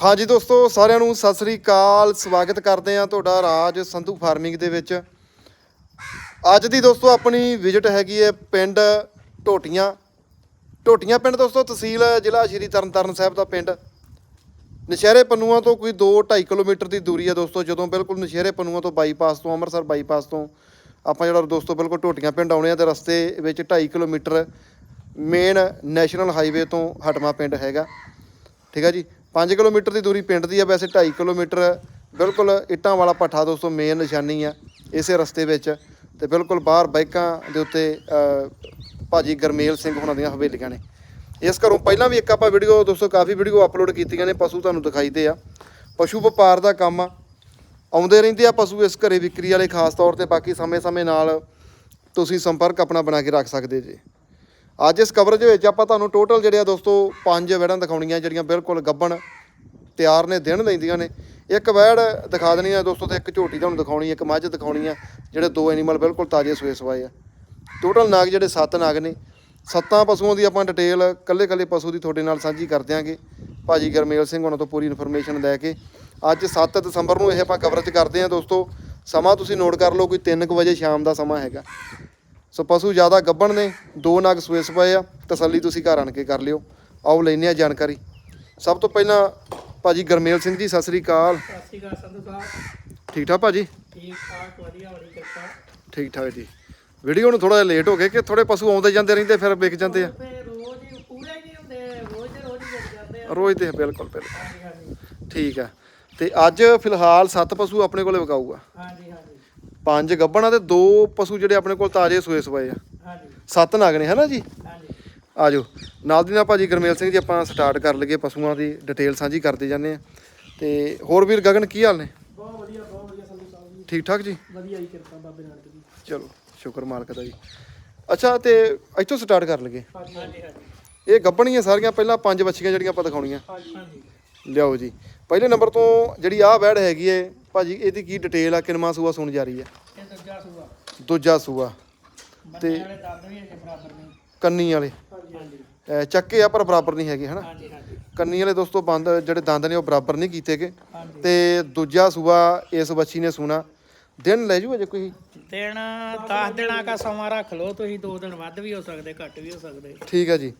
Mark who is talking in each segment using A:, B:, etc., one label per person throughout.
A: ਹਾਂਜੀ ਦੋਸਤੋ, ਸਾਰਿਆਂ ਨੂੰ ਸਤਿ ਸ੍ਰੀ ਅਕਾਲ। ਸਵਾਗਤ ਕਰਦੇ ਆ ਤੁਹਾਡਾ ਰਾਜ ਸੰਧੂ ਫਾਰਮਿੰਗ ਦੇ ਵਿੱਚ। ਅੱਜ ਦੀ ਦੋਸਤੋ, ਆਪਣੀ ਵਿਜ਼ਿਟ ਹੈਗੀ ਹੈ ਪਿੰਡ ਟੋਟੀਆਂ ਟੋਟੀਆਂ ਪਿੰਡ ਦੋਸਤੋ, ਤਹਿਸੀਲ ਜ਼ਿਲ੍ਹਾ ਸ਼੍ਰੀ ਤਰਨਤਾਰਨ ਸਾਹਿਬ ਦਾ ਪਿੰਡ। ਨਸ਼ਹਿਰੇ ਪੰਨੂਆਂ ਤੋਂ ਕੋਈ 2-2.5 ਕਿਲੋਮੀਟਰ ਦੀ ਦੂਰੀ ਹੈ ਦੋਸਤੋ, ਜਦੋਂ ਬਿਲਕੁਲ ਨਸ਼ਹਿਰੇ ਪੰਨੂਆਂ ਤੋਂ ਬਾਈਪਾਸ ਤੋਂ, ਅੰਮ੍ਰਿਤਸਰ ਬਾਈਪਾਸ ਤੋਂ ਆਪਾਂ ਜਿਹੜਾ ਦੋਸਤੋ, ਬਿਲਕੁਲ ਟੋਟੀਆਂ ਪਿੰਡ ਆਉਣੇ ਆ ਤੇ ਰਸਤੇ ਵਿੱਚ 2.5 ਕਿਲੋਮੀਟਰ ਮੇਨ ਨੈਸ਼ਨਲ ਹਾਈਵੇ ਤੋਂ ਹਟਵਾ ਪਿੰਡ ਹੈਗਾ। ਠੀਕ ਹੈ ਜੀ? 5 ਕਿਲੋਮੀਟਰ ਦੀ ਦੂਰੀ ਪਿੰਡ ਦੀ ਆ ਵੈਸੇ 2.5 ਕਿਲੋਮੀਟਰ ਬਿਲਕੁਲ ਇੱਟਾਂ ਵਾਲਾ ਪੱਠਾ ਦੋਸਤੋ ਮੇਨ ਨਿਸ਼ਾਨੀ ਆ ਇਸੇ ਰਸਤੇ ਵਿੱਚ ਤੇ ਬਿਲਕੁਲ ਬਾਹਰ ਬਾਈਕਾਂ ਦੇ ਉੱਤੇ ਅ, ਭਾਜੀ ਗਰਮੇਲ ਸਿੰਘ ਹੁਣਾਂ ਦੀਆਂ ਹਵੇਲੀਆਂ ਨੇ। ਇਸ ਘਰੋਂ ਪਹਿਲਾਂ ਵੀ ਇੱਕ ਆਪਾਂ ਵੀਡੀਓ ਦੋਸਤੋ ਕਾਫੀ ਵੀਡੀਓ ਅਪਲੋਡ ਕੀਤੀਆਂ ਨੇ ਪਸ਼ੂ ਤੁਹਾਨੂੰ ਦਿਖਾਈਦੇ ਆ। ਪਸ਼ੂ ਵਪਾਰ ਦਾ ਕੰਮ ਆ। ਆਉਂਦੇ ਰਹਿੰਦੇ ਆ ਪਸ਼ੂ ਇਸ ਘਰੇ ਵਿਕਰੀ ਵਾਲੇ ਖਾਸ ਤੌਰ ਤੇ ਬਾਕੀ ਸਮੇਂ-ਸਮੇਂ ਨਾਲ ਤੁਸੀਂ ਸੰਪਰਕ ਆਪਣਾ ਬਣਾ ਕੇ ਰੱਖ ਸਕਦੇ ਜੇ। ਅੱਜ ਇਸ ਕਵਰੇਜ ਵਿੱਚ ਆਪਾਂ ਤੁਹਾਨੂੰ ਟੋਟਲ ਜਿਹੜੇ ਆ ਦੋਸਤੋ ਪੰਜ ਵੈੜਾਂ ਦਿਖਾਉਣੀਆਂ, ਜਿਹੜੀਆਂ ਬਿਲਕੁਲ ਗੱਬਣ ਤਿਆਰ ਨੇ, ਦਿਨ ਲੈਂਦੀਆਂ ਨੇ। ਇੱਕ ਵੈੜ ਦਿਖਾ ਦੇਣੀ ਆ ਦੋਸਤੋ, ਤੇ ਇੱਕ ਝੋਟੀ ਤੁਹਾਨੂੰ ਦਿਖਾਉਣੀ ਇੱਕ ਮੱਝ ਦਿਖਾਉਣੀ ਆ ਜਿਹੜੇ ਦੋ ਐਨੀਮਲ ਬਿਲਕੁਲ ਤਾਜ਼ੇ ਸੂਏ ਸਵਾਏ ਆ। ਟੋਟਲ ਨਾਗ ਜਿਹੜੇ ਸੱਤ ਨਾਗ ਨੇ। ਸੱਤਾਂ ਪਸ਼ੂਆਂ ਦੀ ਆਪਾਂ ਡਿਟੇਲ ਕੱਲੇ ਕੱਲੇ ਪਸ਼ੂ ਦੀ ਤੁਹਾਡੇ ਨਾਲ ਸਾਂਝੀ ਕਰ ਦਿਆਂਗੇ। ਭਾਜੀ ਗਰਮੇਲ ਸਿੰਘ ਉਹਨਾਂ ਤੋਂ ਪੂਰੀ ਇਨਫੋਰਮੇਸ਼ਨ ਲੈ ਕੇ। ਅੱਜ 7 ਦਸੰਬਰ ਨੂੰ ਇਹ ਆਪਾਂ ਕਵਰੇਜ ਕਰਦੇ ਹਾਂ ਦੋਸਤੋ। ਸਮਾਂ ਤੁਸੀਂ ਨੋਟ ਕਰ ਲਓ, ਕੋਈ 3:00 ਵਜੇ ਸ਼ਾਮ ਦਾ ਸਮਾਂ ਹੈਗਾ। ਸੋ ਪਸ਼ੂ ਜ਼ਿਆਦਾ ਗੱਬਣ ਨੇ ਦੋ ਨਗ ਸਵੇਸ ਪਏ ਆ ਤਸੱਲੀ ਤੁਸੀਂ ਘਰ ਆਣ ਕੇ ਕਰ ਲਿਓ। ਆਓ ਲੈਨੇ ਆ ਜਾਣਕਾਰੀ। ਸਭ ਤੋਂ ਪਹਿਲਾਂ ਭਾਜੀ ਗਰਮੇਲ ਸਿੰਘ ਜੀ ਸਤਿ ਸ੍ਰੀ ਅਕਾਲ।
B: ਸਤਿ ਸ਼੍ਰੀ ਅਕਾਲ ਸੰਧੂ ਸਾਹਿਬ।
A: ਠੀਕ ਠਾਕ ਭਾਜੀ?
B: ਠੀਕ ਠਾਕ ਵਧੀਆ ਬੜੀ ਕਿਰਪਾ।
A: ਠੀਕ ਠਾਕ ਜੀ। ਵੀਡੀਓ ਨੂੰ ਥੋੜਾ ਜਿਹਾ ਲੇਟ ਹੋ ਗਏ ਕਿ ਥੋੜੇ ਪਸ਼ੂ ਆਉਂਦੇ ਜਾਂਦੇ ਰਹਿੰਦੇ ਫਿਰ ਵਿਕ ਜਾਂਦੇ ਆ।
B: ਰੋਜ਼ ਦੇ
A: ਬਿਲਕੁਲ ਬਿਲਕੁਲ। ਠੀਕ ਆ। ਤੇ ਅੱਜ ਫਿਲਹਾਲ ਸੱਤ ਪਸ਼ੂ ਆਪਣੇ ਕੋਲੇ ਵਿਕਾਊਗਾ।
B: ਹਾਂਜੀ ਹਾਂਜੀ।
A: ਪੰਜ ਗੱਬਣਾ ਤੇ ਦੋ ਪਸ਼ੂ ਜਿਹੜੇ ਆਪਣੇ ਕੋਲ ਤਾਜ਼ੇ ਸੂਏ ਸਵਾਏ ਆ।
B: ਹਾਂਜੀ।
A: ਸੱਤ ਨਗ ਨੇ ਹਨਾ ਜੀ?
B: ਹਾਂਜੀ।
A: ਆਜੋ। ਨਾਲ ਦੀ ਨਾਲ ਭਾਜੀ ਗਰਮੇਲ ਸਿੰਘ ਜੀ ਆਪਾਂ ਸਟਾਰਟ ਕਰ ਲਈਏ ਪਸ਼ੂਆਂ ਦੀ ਡਿਟੇਲ ਸਾਂਝੀ ਕਰਦੇ ਜਾਂਦੇ ਆ। ਤੇ ਹੋਰ ਵੀਰ ਗਗਨ ਕੀ ਹਾਲ ਨੇ?
B: ਬਹੁਤ ਵਧੀਆ ਬਹੁਤ ਵਧੀਆ ਸੰਧੂ ਸਾਹਿਬ ਜੀ।
A: ਠੀਕ ਠਾਕ ਜੀ?
B: ਵਧੀਆ ਹੀ ਕਿਰਪਾ ਬਾਬੇ ਨਾਨਕ ਦੀ।
A: ਚਲੋ ਸ਼ੁਕਰ ਮਾਲਕ ਦਾ ਜੀ। ਅੱਛਾ ਤੇ ਇੱਥੋਂ ਸਟਾਰਟ ਕਰ ਲਈਏ।
B: ਹਾਂਜੀ ਹਾਂਜੀ
A: ਇਹ ਗੱਬਣੀਆਂ ਸਾਰੀਆਂ ਪਹਿਲਾਂ ਪੰਜ ਬੱਚੀਆਂ ਜਿਹੜੀਆਂ ਆਪਾਂ ਦਿਖਾਉਣੀਆਂ।
B: ਹਾਂਜੀ ਹਾਂਜੀ।
A: ਲਿਆਓ ਜੀ। ਪਹਿਲੇ ਨੰਬਰ ਤੋਂ ਜਿਹੜੀ ਆਹ ਵੈੜ ਹੈਗੀ ਏ ਭਾਜੀ ਇਹਦੀ ਕੀ ਡਿਟੇਲ ਆ? ਕਿੰਨਵਾਂ ਸੂਆ ਸੁਣ ਜਾ ਰਹੀ ਹੈ
B: ਇਹ ਦੂਜਾ ਸੂਆ।
A: ਦੂਜਾ ਸੂਆ।
B: ਬੰਦੇ ਵਾਲੇ ਦੰਦ ਵੀ ਅਜੇ ਬਰਾਬਰ ਨਹੀਂ।
A: ਕੰਨੀ ਵਾਲੇ।
B: ਹਾਂਜੀ ਹਾਂਜੀ।
A: ਅਹ ਚੱਕੇ ਆ ਪਰ ਬਰਾਬਰ ਨਹੀਂ ਹੈਗੇ ਹਨਾ?
B: ਹਾਂਜੀ ਹਾਂਜੀ।
A: ਕੰਨੀ ਵਾਲੇ ਦੋਸਤੋ ਬੰਦ ਜਿਹੜੇ ਦੰਦ ਨੇ ਉਹ ਬਰਾਬਰ ਨਹੀਂ ਕੀਤੇਗੇ
B: ਹਾਂਜੀ।
A: ਤੇ ਦੂਜਾ ਸੂਆ ਇਸ ਬੱਚੀ ਨੇ ਸੁਣਾ। ਦਿਨ ਲੈ ਜੂ ਅਜੇ ਕੋਈ?
B: ਦਿਨ 10 ਦਿਨਾਂ ਦਾ ਸਮਾਂ ਰੱਖ ਲਓ ਤੁਸੀਂ 2 ਦਿਨ ਵੱਧ ਵੀ ਹੋ ਸਕਦੇ ਘੱਟ ਵੀ ਹੋ ਸਕਦੇ।
A: ਠੀਕ ਹੈ ਜੀ।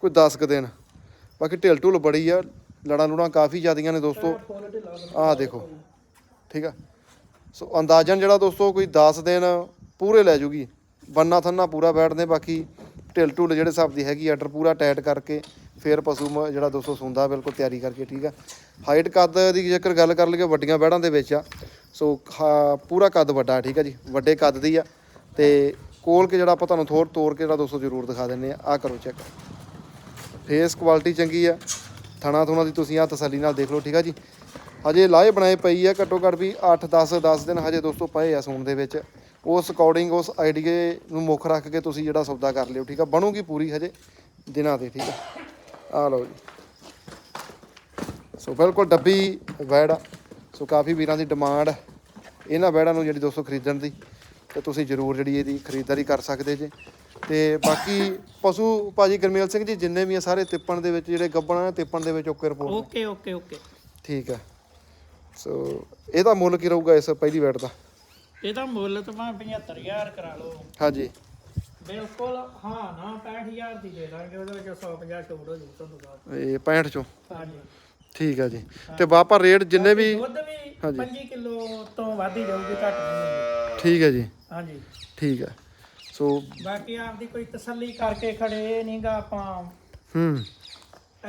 A: ਕੋਈ 10 ਕੁ ਦਿਨ। ਬਾਕੀ ਢਿਲ ਢੁਲ ਬੜੀ ਆ। ਲੜਾਂ ਲੁੜਾਂ ਕਾਫੀ ਜ਼ਿਆਦੀਆਂ ਨੇ ਦੋਸਤੋ। ਆਹ ਦੇਖੋ। ਠੀਕ ਆ? ਸੋ ਅੰਦਾਜ਼ਨ ਜਿਹੜਾ ਦੋਸਤੋ ਕੋਈ 10 ਦਿਨ ਪੂਰੇ ਲੈ ਜੂਗੀ। ਬੰਨਾ ਥੰਨਾ ਪੂਰਾ ਬੈਠਦੇ ਬਾਕੀ ਢਿਲ ਢੁਲ ਜਿਹੜੇ ਹਿਸਾਬ ਦੀ ਹੈਗੀ, ਆਰਡਰ ਪੂਰਾ ਟਾਈਟ ਕਰਕੇ ਫੇਰ ਪਸ਼ੂ ਮ- ਜਿਹੜਾ ਦੋਸਤੋ ਸੁੰਦਾ, ਬਿਲਕੁਲ ਤਿਆਰੀ ਕਰਕੇ, ਠੀਕ ਆ? ਹਾਈਟ ਕੱਦ ਦੀ ਜੇਕਰ ਗੱਲ ਕਰ ਲਈਏ, ਵੱਡੀਆਂ ਬੈੜਾਂ ਦੇ ਵਿੱਚ ਆ, ਸੋ ਖਾ- ਪੂਰਾ ਕੱਦ ਵੱਡਾ, ਠੀਕ ਆ ਜੀ? ਵੱਡੇ ਕੱਦ ਦੀ ਆ। ਤੇ ਕੋਲ ਕੇ ਜਿਹੜਾ ਆਪਾਂ ਤੁਹਾਨੂੰ ਥੋੜ ਤੋੜ ਕੇ ਜਿਹੜਾ ਦੋਸਤੋ ਜ਼ਰੂਰ ਦਿਖਾ ਦਿੰਨੇ ਆ ਆ ਕਰੋ ਚੈੱਕ। ਫੇਸ ਕੁਆਲਿਟੀ ਚੰਗੀ ਆ ਥਣਾ ਥੁਣਾ ਦੀ ਤੁਸੀਂ ਆ ਤਸੱਲੀ ਨਾਲ ਦੇਖ ਲਓ, ਠੀਕ ਆ ਜੀ? ਹਜੇ ਲਾਏ ਬਣਾਏ ਪਈ ਆ ਘੱਟੋ ਘੱਟ ਵੀ 8 10 10 ਦਿਨ ਹਜੇ ਦੋਸਤੋ ਪਏ ਆ ਸੂਣ ਦੇ ਵਿੱਚ। ਉਸ ਅਕੋਰਡਿੰਗ ਉਸ ਆਈਡੀਏ ਨੂੰ ਮੁੱਖ ਰੱਖ ਕੇ ਤੁਸੀਂ ਜਿਹੜਾ ਸੌਦਾ ਕਰ ਲਿਓ ਠੀਕ ਆ? ਬਣੂਗੀ ਪੂਰੀ ਹਜੇ ਦਿਨਾਂ ਦੇ ਠੀਕ ਆ? ਆ ਲਓ ਜੀ। ਸੋ ਬਿਲਕੁਲ ਡੱਬੀ ਵੈੜ ਸੋ ਕਾਫੀ ਵੀਰਾਂ ਦੀ ਡਿਮਾਂਡ ਇਹਨਾਂ ਵੈੜਾਂ ਨੂੰ ਜਿਹੜੀ ਦੋਸਤੋ ਖਰੀਦਣ ਦੀ ਤੇ ਤੁਸੀਂ ਜ਼ਰੂਰ ਜਿਹੜੀ ਇਹਦੀ ਖਰੀਦਦਾਰੀ ਕਰ ਸਕਦੇ ਜੇ। ਤੇ ਬਾਕੀ ਪਸ਼ੂ ਭਾਜੀ ਗਰਮੇਲ ਸਿੰਘ ਜੀ ਜਿੰਨੇ ਵੀ ਆ ਸਾਰੇ ਤਿੱਪਣ ਦੇ ਵਿੱਚ ਜਿਹੜੇ ਗੱਬਣ ਤਿੱਪਣ ਦੇ ਵਿੱਚ okay report
B: okay okay okay.
A: ਠੀਕ ਆ। ਸੋ ਇਹਦਾ ਮੁੱਲ ਕੀ ਰਹੂਗਾ ਇਸ ਪਹਿਲੀ ਵੈਟ ਦਾ?
B: ਇਹਦਾ ਮੁੱਲ ਤਾਂ ਮੈਂ 75000 ਕਰਾ ਲਓ।
A: ਹਾਂਜੀ।
B: ਬਿਲਕੁਲ ਹਾਂ ਨਾ 65000 ਦੀ ਦੇ ਦਾਂਗੇ ਉਹਦੇ ਵਿੱਚ 150 ਛੋੜ ਹੋ ਜੂ ਤੁਹਾਨੂੰ ਬਾਅਦ
A: ਇਹ 65 ਚੋਂ?
B: ਹਾਂਜੀ।
A: ਠੀਕ ਆ ਜੀ। ਤੇ ਵਾਪਾ ਰੇਟ ਜਿੰਨੇ ਵੀ
B: ਦੁੱਧ ਵੀ
A: ਹਾਂਜੀ।
B: 5 ਕਿਲੋ ਤੋਂ ਵੱਧ ਹੀ ਜਾਊਗੀ ਘੱਟ ਨਹੀਂ ਹੋਊਗੀ।
A: ਠੀਕ ਹੈ ਜੀ।
B: ਹਾਂਜੀ।
A: ਠੀਕ ਆ। ਸੋ
B: ਬਾਕੀ ਆਪਦੀ ਕੋਈ ਤਸੱਲੀ ਕਰਕੇ ਖੜੇ ਨਹੀਂਗਾ ਆਪਾਂ
A: ਹੂੰ।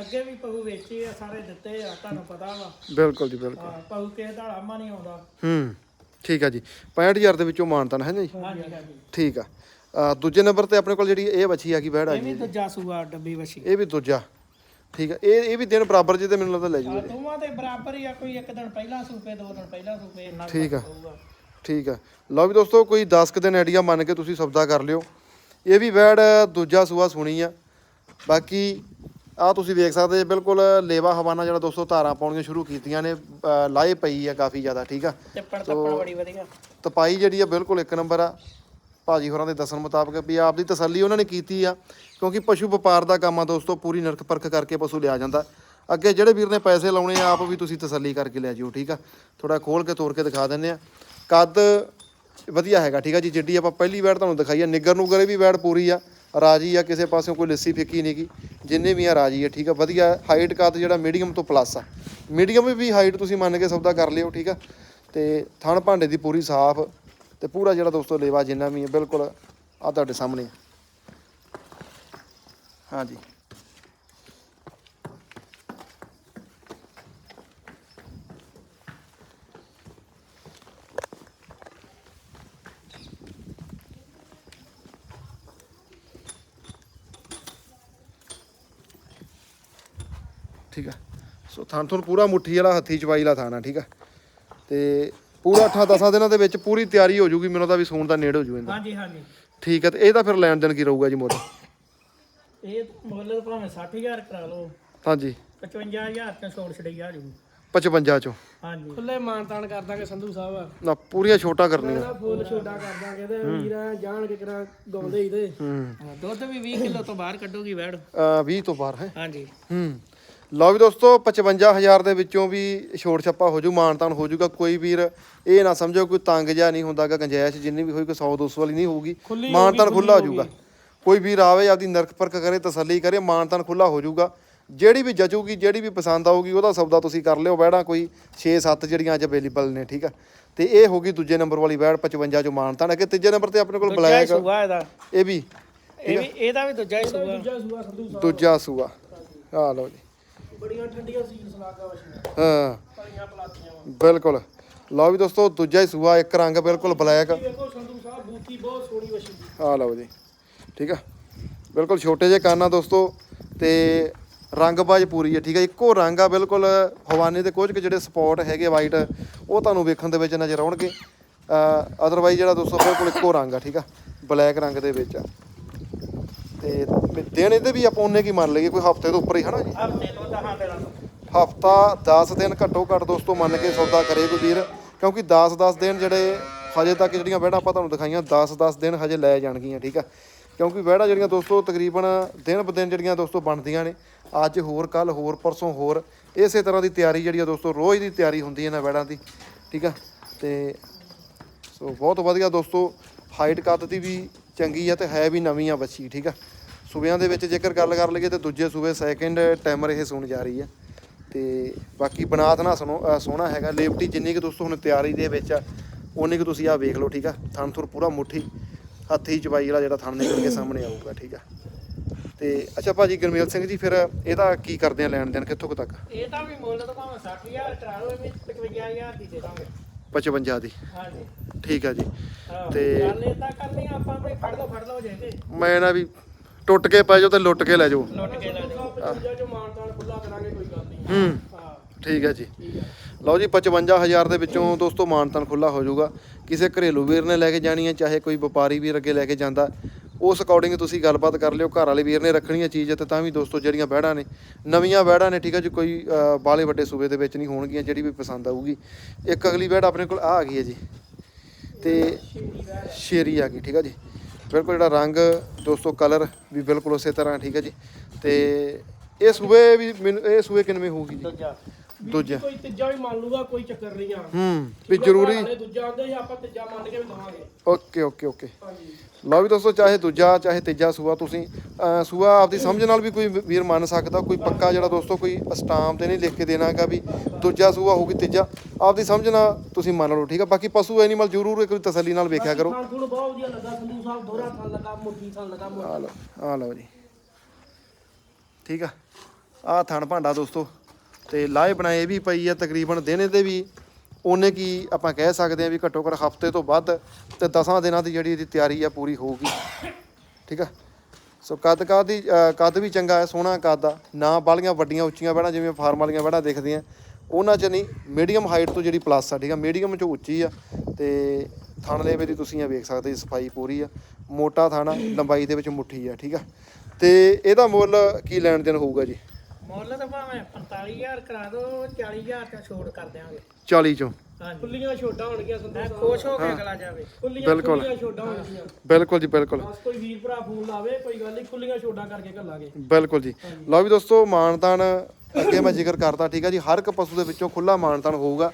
B: ਅੱਗੇ ਵੀ ਪਹੂ ਵੇਚੇ ਆ ਸਾਰੇ ਦਿੱਤੇ ਆ ਤੁਹਾਨੂੰ ਪਤਾ ਵਾ।
A: ਬਿਲਕੁਲ ਜੀ ਬਿਲਕੁਲ।
B: ਹਾਂ ਪਹੂ ਕਿਸੇ ਦਾ ਲਾਮਾ ਨਹੀਂ ਆਉਂਦਾ।
A: ਹੂੰ ਠੀਕ ਆ ਜੀ। 65000 ਦੇ ਵਿੱਚੋਂ ਮਾਨਤਨ ਹੈ ਜੀ?
B: ਹਾਂਜੀ ਹਾਂਜੀ।
A: ਠੀਕ ਆ। ਅ, ਦੂਜੇ ਨੰਬਰ ਤੇ ਆਪਣੇ ਕੋਲ ਜਿਹੜੀ ਇਹ ਬੱਚੀ ਆ ਗਈ ਬਹਿੜ ਆ
B: ਇਹ ਵੀ ਦੂਜਾ ਸੂਆ ਡੱਬੀ ਵਛੀ।
A: ਇਹ ਵੀ ਦੂਜਾ। ਠੀਕ ਆ ਇਹ ਇਹ ਵੀ ਦਿਨ ਬਰਾਬਰ ਜਿਹਦੇ ਮੈਨੂੰ ਲੱਗਦਾ ਲੈ ਜੂਗੇ।
B: ਦੋਵਾਂ ਦੇ ਬਰਾਬਰ ਹੀ ਆ ਕੋਈ ਇੱਕ ਦਿਨ ਪਹਿਲਾਂ ਸੂਪੇ ਦੋ ਦਿਨ ਪਹਿਲਾਂ ਸੂਪੇ ਇੰਨਾ ਕੁ
A: ਠੀਕ ਆ।
B: ਫ਼ਰਕ ਹੋਊਗਾ।
A: ਠੀਕ ਆ। ਲਓ ਵੀ ਦੋਸਤੋ ਕੋਈ 10 ਕੁ ਦਿਨ ਆਈਡੀਆ ਮੰਨ ਕੇ ਤੁਸੀਂ ਸੌਦਾ ਕਰ ਲਿਓ। ਇਹ ਵੀ ਵੈੜ ਦੂਜਾ ਸੂਆ ਸੁਣੀ ਆ। ਬਾਕੀ ਆ ਤੁਸੀਂ ਵੇਖ ਸਕਦੇ ਜੇ ਬਿਲਕੁਲ ਲੇਵਾ ਹਵਾਨਾ ਜਿਹੜਾ ਦੋਸਤੋ ਧਾਰਾਂ ਪਾਉਣੀਆਂ ਸ਼ੁਰੂ ਕੀਤੀਆਂ ਨੇ ਅ, ਲਾਏ ਪਈ ਆ ਕਾਫੀ ਜ਼ਿਆਦਾ ਠੀਕ ਆ?
B: ਪੜ ਤੱਪੜ ਬੜੀ ਵਧੀਆ।
A: ਤਪਾਈ ਜਿਹੜੀ ਆ ਬਿਲਕੁਲ ਇੱਕ ਨੰਬਰ ਆ। ਭਾਜੀ ਹੋਰਾਂ ਦੇ ਦੱਸਣ ਮੁਤਾਬਕ ਵੀ ਆਪ ਦੀ ਤਸੱਲੀ ਉਹਨਾਂ ਨੇ ਕੀਤੀ ਆ ਕਿਉਂਕਿ ਪਸ਼ੂ ਵਪਾਰ ਦਾ ਕੰਮ ਆ ਦੋਸਤੋ ਪੂਰੀ ਨਰਕ ਪਰਖ ਕਰਕੇ ਪਸ਼ੂ ਲਿਆ ਜਾਂਦਾ। ਅੱਗੇ ਜਿਹੜੇ ਵੀਰ ਨੇ ਪੈਸੇ ਲਾਉਣੇ ਆ ਆਪ ਵੀ ਤੁਸੀਂ ਤਸੱਲੀ ਕਰਕੇ ਲੈ ਜਿਓ ਠੀਕ ਆ? ਥੋੜਾ ਖੋਲ ਕੇ ਤੋੜ ਕੇ ਦਿਖਾ ਦਿੰਦੇ ਆ। ਕੱਦ ਵਧੀਆ ਹੈਗਾ ਠੀਕ ਆ ਜੀ? ਜਿੱਡੀ ਆਪਾਂ ਪਹਿਲੀ ਵਾਰ ਤੁਹਾਨੂੰ ਦਿਖਾਈ ਆ ਨਿੱਗਰ ਨੂੰ ਗਰੇ ਵੀ ਵੈੜ ਪੂਰੀ ਆ। ਰਾਜੀ ਆ, ਕਿਸੇ ਪਾਸਿਓਂ ਕੋਈ ਲੱਸੀ ਫਿੱਕੀ ਨਹੀਂਗੀ ਜਿੰਨੇ ਵੀ ਆ, ਰਾਜੀ ਆ, ਠੀਕ ਆ। ਵਧੀਆ ਹਾਈਟ ਕੱਦ ਜਿਹੜਾ ਮੀਡੀਅਮ ਤੋਂ ਪਲੱਸ ਆ। ਮੀਡੀਅਮ ਵੀ ਹਾਈਟ ਤੁਸੀਂ ਮੰਨ ਕੇ ਸੌਦਾ ਕਰ ਲਿਓ, ਠੀਕ ਆ। ਤੇ ਥਣ ਭਾਂਡੇ ਦੀ ਪੂਰੀ ਸਾਫ਼ ਤੇ ਪੂਰਾ ਜਿਹੜਾ ਦੋਸਤੋ ਲੇਵਾ ਜਿੰਨਾ ਵੀ ਹੈ ਬਿਲਕੁਲ ਆ ਤੁਹਾਡੇ ਸਾਹਮਣੇ ਆ। ਹਾਂਜੀ ਠੀਕ ਆ ਸੋ ਥਾਂ ਤੁਹਾਨੂੰ ਪੂਰਾ ਮੁੱਠੀ ਵਾਲਾ ਹੱਥੀ ਚਵਾਈ ਵਾਲਾ ਥਾਣਾ ਠੀਕ ਆ? ਤੇ ਪੂਰਾ 8-10 ਦਿਨਾਂ ਦੇ ਵਿੱਚ ਪੂਰੀ ਤਿਆਰੀ ਹੋ ਜੂਗੀ ਮੈਨੂੰ ਤਾਂ ਵੀ ਸੂਣ ਦਾ ਨੇੜ ਹੋ ਜੂ ਇਹਦਾ।
B: ਹਾਂਜੀ ਹਾਂਜੀ।
A: ਠੀਕ ਹੈ ਤੇ ਇਹਦਾ ਫਿਰ ਲੈਣ ਦੇਣ ਕੀ ਰਹੂਗਾ ਜੀ ਮੁੱਲ?
B: ਇਹ ਮੁੱਲ ਭਾਵੇਂ 60000 ਕਰਾ ਲਓ।
A: ਹਾਂਜੀ।
B: 55000 ਤੇ ਛੋੜ ਛੜਈ ਆ ਜੂ।
A: 55 ਚੋਂ।
B: ਹਾਂਜੀ।
C: ਖੁੱਲੇ ਮਾਨਤਾਨ ਕਰ ਦਾਂਗੇ ਸੰਧੂ ਸਾਹਿਬ।
A: ਨਾ ਪੂਰੀਆਂ ਛੋਟਾ ਕਰਨੀਆਂ।
C: ਫੁੱਲ ਛੋਟਾ ਕਰ ਦਾਂਗੇ ਤੇ ਵੀਰ ਜਾਣ ਕੇ ਕਰਾ ਗਾਉਂਦੇ ਹੀ। ਤੇ
B: ਦੁੱਧ ਵੀ 20 ਕਿਲੋ ਤੋਂ ਬਾਹਰ ਕੱਢੂਗੀ ਵੈੜ।
A: ਅਹ 20 ਤੋਂ ਬਾਹਰ ਹੈ।
B: ਹਾਂਜੀ।
A: ਹੂੰ। ਲਓ ਵੀ ਦੋਸਤੋ 55000 ਦੇ ਵਿੱਚੋਂ ਵੀ ਛੋੜ ਛੱਪਾ ਹੋ ਜੂ ਮਾਨਤਾਨ ਹੋ ਜੂਗਾ। ਕੋਈ ਵੀਰ ਇਹ ਨਾ ਸਮਝੋ ਕੋਈ ਤੰਗ ਜਿਹਾ ਨਹੀਂ ਹੁੰਦਾਗਾ ਗੰਜਾਇਸ਼ ਜਿੰਨੀ ਵੀ ਹੋਈ ਕੋਈ 100 200 ਵਾਲੀ ਨਹੀਂ ਹੋਊਗੀ। ਮਾਨਤਾਨ ਖੁੱਲਾ ਹੋ ਜੂਗਾ। ਕੋਈ ਵੀਰ ਆਵੇ ਆਪਦੀ ਨਰਕ ਪਰਖ ਕਰੇ ਤਸੱਲੀ ਕਰੇ ਮਾਨਤਾਨ ਖੁੱਲਾ ਹੋ ਜੂਗਾ। ਜਿਹੜੀ ਵੀ ਜਚੂਗੀ ਜਿਹੜੀ ਵੀ ਪਸੰਦ ਆਊਗੀ ਉਹਦਾ ਸੌਦਾ ਤੁਸੀਂ ਕਰ ਲਿਓ। ਵੈੜਾਂ ਕੋਈ 6-7 ਜਿਹੜੀਆਂ ਅੱਜ ਅਵੇਲੇਬਲ ਨੇ ਠੀਕ ਆ? ਤੇ ਇਹ ਹੋਗੀ ਦੂਜੇ ਨੰਬਰ ਵਾਲੀ ਵੈੜ 55 ਚੋਂ ਮਾਨਤਾਨ। ਅੱਗੇ ਤੀਜੇ ਨੰਬਰ ਤੇ ਆਪਣੇ ਕੋਲ
B: ਹੀ
A: ਬਲੈਕ। ਇਹ ਵੀ
B: ਇਹ ਵੀ ਇਹਦਾ ਵੀ ਦੂਜਾ ਹੀ ਸੂਆ।
C: ਦੂਜਾ ਸੂਆ ਸੰਧੂ ਸਾਹਿਬ।
A: ਦੂਜਾ ਸੂਆ। ਆ ਲਓ ਜੀ।
C: ਬੜੀਆਂ ਠੰਡੀਆਂ ਸੀਲ ਸਲਾਗਾ ਵਸ਼ੀਆਂ
A: ਹਾਂ।
C: ਪਲੀਆਂ ਪਲਾਤੀਆਂ ਵਾ।
A: ਬਿਲਕੁਲ। ਲਓ ਵੀ ਦੋਸਤੋ ਦੂਜਾ ਹੀ ਸੂਆ ਇੱਕ ਰੰਗ ਬਿਲਕੁਲ ਬਲੈਕ।
C: ਵੇਖੋ ਸੰਧੂ ਸਾਹਿਬ ਬੂਤੀ ਬਹੁਤ ਸੋਹਣੀ ਵਸ਼ੀ ਦੀ
A: ਆ ਲਓ ਜੀ। ਠੀਕ ਆ? ਬਿਲਕੁਲ ਛੋਟੇ ਜਿਹੇ ਕੰਨ ਆ ਦੋਸਤੋ ਤੇ ਰੰਗਬਾਜ ਪੂਰੀ ਹੈ ਠੀਕ ਹੈ ਇੱਕੋ ਰੰਗ ਆ ਬਿਲਕੁਲ ਹਵਾਨੇ ਦੇ ਕੁਝ ਕੁ ਜਿਹੜੇ ਸਪੌਟ ਹੈਗੇ ਵਾਈਟ ਉਹ ਤੁਹਾਨੂੰ ਵੇਖਣ ਦੇ ਵਿੱਚ ਨਜ਼ਰ ਆਉਣਗੇ। ਅਦਰਵਾਈਜ਼ ਜਿਹੜਾ ਦੋਸਤੋ ਬਿਲਕੁਲ ਇੱਕੋ ਰੰਗ ਆ ਠੀਕ ਆ? ਬਲੈਕ ਰੰਗ ਦੇ ਵਿੱਚ ਆ। ਤੇ ਦਿਨ ਇਹਦੇ ਵੀ ਆਪਾਂ ਉਹਨੇ ਕੀ ਮੰਨ ਲਈਏ ਕੋਈ ਹਫ਼ਤੇ ਤੋਂ ਉੱਪਰ ਹੀ ਹਨਾ ਜੀ?
B: ਹਫ਼ਤੇ ਤੋਂ 10 ਦਿਨਾਂ ਤੋਂ।
A: ਹਫਤਾ 10 ਦਿਨ ਘੱਟੋ ਘੱਟ ਦੋਸਤੋ ਮੰਨ ਕੇ ਸੌਦਾ ਕਰੇ ਕੋਈ ਵੀਰ ਕਿਉਂਕਿ 10-10 ਦਿਨ ਜਿਹੜੇ ਹਜੇ ਤੱਕ ਜਿਹੜੀਆਂ ਵਹਿੜਾਂ ਆਪਾਂ ਤੁਹਾਨੂੰ ਦਿਖਾਈਆਂ 10-10 ਦਿਨ ਹਜੇ ਲੈ ਜਾਣਗੀਆਂ ਠੀਕ ਆ? ਕਿਉਂਕਿ ਵਹਿੜਾਂ ਜਿਹੜੀਆਂ ਦੋਸਤੋ ਤਕਰੀਬਨ ਦਿਨ ਬ ਦਿਨ ਜਿਹੜੀਆਂ ਦੋਸਤੋ ਬਣਦੀਆਂ ਨੇ ਅੱਜ ਹੋਰ ਕੱਲ ਹੋਰ ਪਰਸੋਂ ਹੋਰ ਇਸੇ ਤਰ੍ਹਾਂ ਦੀ ਤਿਆਰੀ ਜਿਹੜੀ ਆ ਦੋਸਤੋ ਰੋਜ਼ ਦੀ ਤਿਆਰੀ ਹੁੰਦੀ ਹੈ ਇਹਨਾਂ ਵਹਿੜਾਂ ਦੀ ਠੀਕ ਆ? ਤੇ ਸੋ ਬਹੁਤ ਵਧੀਆ ਦੋਸਤੋ ਹਾਈਟ ਕੱਦ ਦੀ ਵੀ ਚੰਗੀ ਆ ਤੇ ਹੈ ਵੀ ਨਵੀਂ ਆ ਬੱਚੀ ਠੀਕ ਆ? ਸੂਬਿਆਂ ਦੇ ਵਿੱਚ ਜੇਕਰ ਗੱਲ ਕਰ ਲਈਏ ਤੇ ਦੂਜੇ ਸੂਬੇ ਸੈਕਿੰਡ ਟਾਈਮਰ ਇਹ ਸੁਣ ਜਾ ਰਹੀ ਆ। ਤੇ ਬਾਕੀ ਬਨਾਤ ਨਾ ਸੁਣੋ ਸੋਹਣਾ ਹੈਗਾ ਲੇਵਟੀ ਜਿੰਨੀ ਕਿ ਦੋਸਤੋ ਹੁਣ ਤਿਆਰੀ ਦੇ ਵਿੱਚ ਆ ਉਨੀ ਕਿ ਤੁਸੀਂ ਆ ਵੇਖ ਲਓ ਠੀਕ ਆ? ਥਣ ਥੁਰ ਪੂਰਾ ਮੁੱਠੀ ਹੱਥੀ ਚਵਾਈ ਵਾਲਾ ਜਿਹੜਾ ਥਣ ਨਿਕਲ ਕੇ ਸਾਹਮਣੇ ਆਊਗਾ ਠੀਕ ਆ? ਤੇ ਅੱਛਾ ਭਾਜੀ ਗੁਰਮੇਲ ਸਿੰਘ ਜੀ ਫਿਰ ਇਹਦਾ ਕੀ ਕਰਦੇ ਆ ਲੈਣ ਦੇਣ ਕਿੱਥੋਂ ਕੁ ਤੱਕ?
B: ਇਹਦਾ ਵੀ ਮੁੱਲ ਤਾਂ ਭਾਵੇਂ 60000 ਕਰਾ ਲਓ ਇਹ ਵੀ 55000 ਦੀ ਦੇ ਦਾਂਗੇ।
A: 55 ਦੀ।
B: ਹਾਂਜੀ।
A: ਠੀਕ ਆ ਜੀ।
B: ਹਾਂ
A: ਤੇ-
B: ਗੱਲ ਇਦਾਂ ਕਰਨੀ ਆ, ਆਪਾਂ ਵੀ ਫੜ ਲਓ ਫੜ ਲਓ ਜੇ ਤੇ
A: ਮੈਂ ਨਾ ਵੀ ਟੁੱਟ ਕੇ ਪੈ ਜਾਓ ਤੇ ਲੁੱਟ ਕੇ ਲੈ ਜਾਓ।
B: ਲੁੱਟ ਕੇ ਲੈ ਜਾਓ।
C: ਜੋ ਮਾਨਤਾਨ ਖੁੱਲਾ ਕਰਾਂਗੇ ਕੋਈ ਗੱਲ ਨਹੀਂ
A: ਹੂੰ
C: ਹਾਂ
A: ਠੀਕ ਹੈ ਜੀ। ਲਓ ਜੀ 55000 ਦੇ ਵਿੱਚੋਂ ਦੋਸਤੋ ਮਾਨਤਨ ਖੁੱਲਾ ਹੋ ਜਾਊਗਾ। ਕਿਸੇ ਘਰੇਲੂ ਵੀਰ ਨੇ ਲੈ ਕੇ ਜਾਣੀ ਹੈ ਚਾਹੇ ਕੋਈ ਵਪਾਰੀ ਵੀਰ ਅੱਗੇ ਲੈ ਕੇ ਜਾਂਦਾ। ਉਸ ਅਕੋਰਡਿੰਗ ਤੁਸੀਂ ਗੱਲਬਾਤ ਕਰ ਲਿਓ ਘਰ ਵਾਲੇ ਵੀਰ ਨੇ ਰੱਖਣੀ ਹੈ ਚੀਜ਼ ਤੇ ਤਾਂ ਵੀ ਦੋਸਤੋ ਜਿਹੜੀਆਂ ਵਹਿੜਾਂ ਨੇ। ਨਵੀਆਂ ਵਹਿੜਾਂ ਨੇ ਠੀਕ ਹੈ ਜੀ ਕੋਈ ਅਹ, ਬਾਹਲੇ ਵੱਡੇ ਸੂਬੇ ਦੇ ਵਿੱਚ ਨਹੀਂ ਹੋਣਗੀਆਂ ਜਿਹੜੀ ਵੀ ਪਸੰਦ ਆਊਗੀ। ਇੱਕ ਅਗਲੀ ਵਹਿੜ ਆਪਣੇ ਕੋਲ ਆ ਆ ਗਈ ਹੈ ਜੀ। ਤੇ ਸ਼ੇਰੀ ਆ ਗਈ, ਠੀਕ ਆ ਜੀ। ਬਿਲਕੁਲ ਜਿਹੜਾ ਰੰਗ ਦੋਸਤੋ ਕਲਰ ਵੀ ਬਿਲਕੁਲ ਉਸੇ ਤਰ੍ਹਾਂ, ਠੀਕ ਹੈ ਜੀ। ਤੇ ਇਹ ਸੂਏ ਵੀ ਮੈਨੂੰ, ਇਹ ਸੂਏ ਕਿੰਨਵੇਂ ਹੋਊਗੀ ਜੀ?
B: ਦੂਜਾ।
C: ਕੋਈ ਤੀਜਾ ਵੀ ਮੰਨ ਲੂਗਾ ਕੋਈ ਚੱਕਰ ਨਹੀਂ ਆ।
A: ਹੂੰ ਵੀ ਜ਼ਰੂਰੀ
C: ਦੂਜਾ ਆਂਦੇ ਸੀ ਆਪਾਂ ਤੀਜਾ ਮੰਨ ਕੇ ਵੀ ਦਵਾਂਗੇ।
A: Okay okay okay.
C: ਹਾਂਜੀ।
A: ਲਓ ਵੀ ਦੋਸਤੋ ਚਾਹੇ ਦੂਜਾ ਚਾਹੇ ਤੀਜਾ ਸੂਆ ਤੁਸੀਂ ਸੂਆ ਆਪਦੀ ਸਮਝ ਨਾਲ ਵੀ ਕੋਈ ਵੀਰ ਮੰਨ ਸਕਦਾ ਕੋਈ ਪੱਕਾ ਜਿਹੜਾ ਦੋਸਤੋ ਕੋਈ ਸਟਾਮ ਤੇ ਨਹੀਂ ਲਿਖ ਕੇ ਦੇਣਾਗਾ ਵੀ ਦੂਜਾ ਸੂਆ ਹੋਊਗੀ ਤੀਜਾ। ਆਪਦੀ ਸਮਝ ਨਾਲ ਤੁਸੀਂ ਮੰਨ ਲਓ ਠੀਕ ਆ? ਬਾਕੀ ਪਸ਼ੂ ਐਨੀਮਲ ਜ਼ਰੂਰ ਇੱਕ ਤਸੱਲੀ ਨਾਲ ਵੇਖਿਆ ਕਰੋ।
C: ਖਾਣ ਖੂਣ ਬਹੁਤ ਵਧੀਆ ਲੱਗਾ ਸੰਧੂ ਸਾਹਿਬ ਦੋਹਰਾ ਥਾਂ ਲੱਗਾ ਮੁੱਠੀ ਥਾਂ ਲੱਗਾ ਮੋਟਾ
A: ਆ ਲਓ ਆ ਲਓ ਜੀ। ਠੀਕ ਆ? ਆ ਥਣ ਭਾਂਡਾ ਦੋਸਤੋ। ਤੇ ਲਾਏ ਬਣਾਏ ਵੀ ਪਈ ਆ ਤਕਰੀਬਨ ਦਿਨ ਇਹਦੇ ਵੀ। ਉਹਨੇ ਕੀ ਆਪਾਂ ਕਹਿ ਸਕਦੇ ਆ ਵੀ ਘੱਟੋ ਘੱਟ ਹਫ਼ਤੇ ਤੋਂ ਵੱਧ ਤੇ 10 ਦਿਨਾਂ ਦੀ ਜਿਹੜੀ ਇਹਦੀ ਤਿਆਰੀ ਆ ਪੂਰੀ ਹੋਊਗੀ। ਠੀਕ ਆ? ਸੋ ਕੱਦ ਕੱਦ ਦੀ ਕੱਦ ਵੀ ਚੰਗਾ ਹੈ, ਸੋਹਣਾ ਕੱਦ ਆ। ਨਾ ਬਾਲੀਆਂ ਵੱਡੀਆਂ ਉੱਚੀਆਂ ਬਹਿਣਾ, ਜਿਵੇਂ ਫਾਰਮ ਵਾਲੀਆਂ ਬਹਿਣਾ ਦਿਖਦੀਆਂ ਉਹਨਾਂ 'ਚ ਨਹੀਂ, ਮੀਡੀਅਮ ਹਾਈਟ ਤੋਂ ਜਿਹੜੀ ਪਲੱਸ ਆ, ਠੀਕ ਆ? ਮੀਡੀਅਮ 'ਚ ਉੱਚੀ ਆ ਤੇ ਥਣ ਲੇਵੇ ਦੀ ਤੁਸੀਂ ਇਹ ਵੇਖ ਸਕਦੇ ਸਫ਼ਾਈ ਪੂਰੀ ਆ। ਮੋਟਾ ਥਾਣਾ ਲੰਬਾਈ ਦੇ ਵਿੱਚ ਮੁੱਠੀ ਆ, ਠੀਕ ਆ? ਤੇ ਇਹਦਾ ਮੁੱਲ ਕੀ ਲੈਣ ਦੇਣ ਹੋਊਗਾ ਜੀ?
B: ਮੁੱਲ ਤਾਂ ਭਾਵੇਂ 45000 ਕਰਾ ਦਿਓ 40000 ਤੇ ਛੋੜ ਕਰ ਦਿਆਂਗੇ।
A: 40 ਚੋਂ।
B: ਹਾਂਜੀ।
C: ਖੁੱਲੀਆਂ ਛੋਟਾਂ ਹੋਣਗੀਆਂ
B: ਮੈਂ ਖੁਸ਼ ਹੋ ਕੇ ਅਗਲਾ ਜਾਵੇ।
C: ਖੁੱਲੀਆਂ
A: ਬਿਲਕੁਲ।
C: ਖੁੱਲੀਆਂ ਛੋਟਾਂ ਹੋਣਗੀਆਂ।
A: ਬਿਲਕੁਲ ਜੀ ਬਿਲਕੁਲ।
C: ਬਸ ਕੋਈ ਵੀਰ ਭਰਾ ਫੋਨ ਲਾਵੇ ਕੋਈ ਗੱਲ ਨਹੀਂ ਖੁੱਲੀਆਂ ਛੋਟਾਂ ਕਰਕੇ ਘੱਲਾਂਗੇ।
A: ਬਿਲਕੁਲ ਜੀ। ਲਓ ਵੀ ਦੋਸਤੋ ਮਾਨਤਾਨ ਅੱਗੇ ਮੈਂ ਜ਼ਿਕਰ ਕਰਤਾ ਠੀਕ ਆ ਜੀ। ਹਰ ਇੱਕ ਪਸ਼ੂ ਦੇ ਵਿੱਚੋਂ ਖੁੱਲਾ ਮਾਨਤਾਨ ਹੋਊਗਾ।